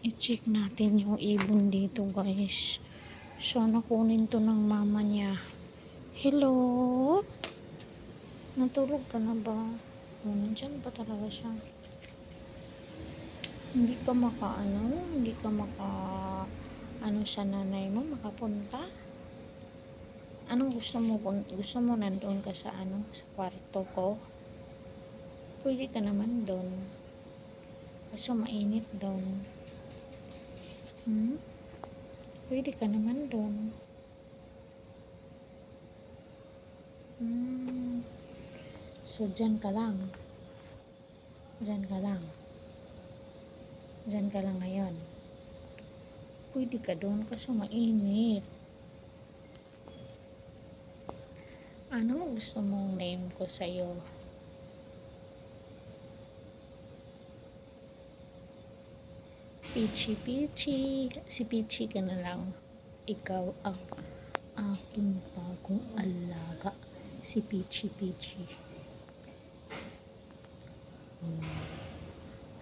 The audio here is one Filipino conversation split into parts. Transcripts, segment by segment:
I-check natin yung ibon dito guys. Sana kunin to ng mama niya. Hello? Natulog ka na ba? O, nandyan ba talaga siya? Hindi ka maka, ano? Hindi ka maka, ano sa nanay mo, makapunta? Anong gusto mo? Gusto mo nandoon ka sa, ano, sa kwarto ko? Pwede ka naman doon. Kaso mainit doon. Hmm? Pwede ka naman doon. Hmm. So, dyan ka lang. Dyan ka lang. Dyan ka lang ngayon. Pwede ka doon kasi mainit. Ano gusto mong name ko sa'yo? Peachy Peachy. Si Peachy ka na lang. Ikaw ang aking bagong alaga. Si Peachy. Hmm.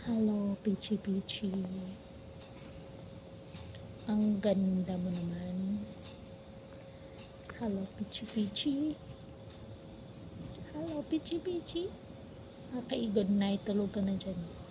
Hello, Peachy Peachy. Ang ganda mo naman. Hello, Peachy Peachy. Hello, Peachy Peachy. Okay, good night. Tulog ka na dyan.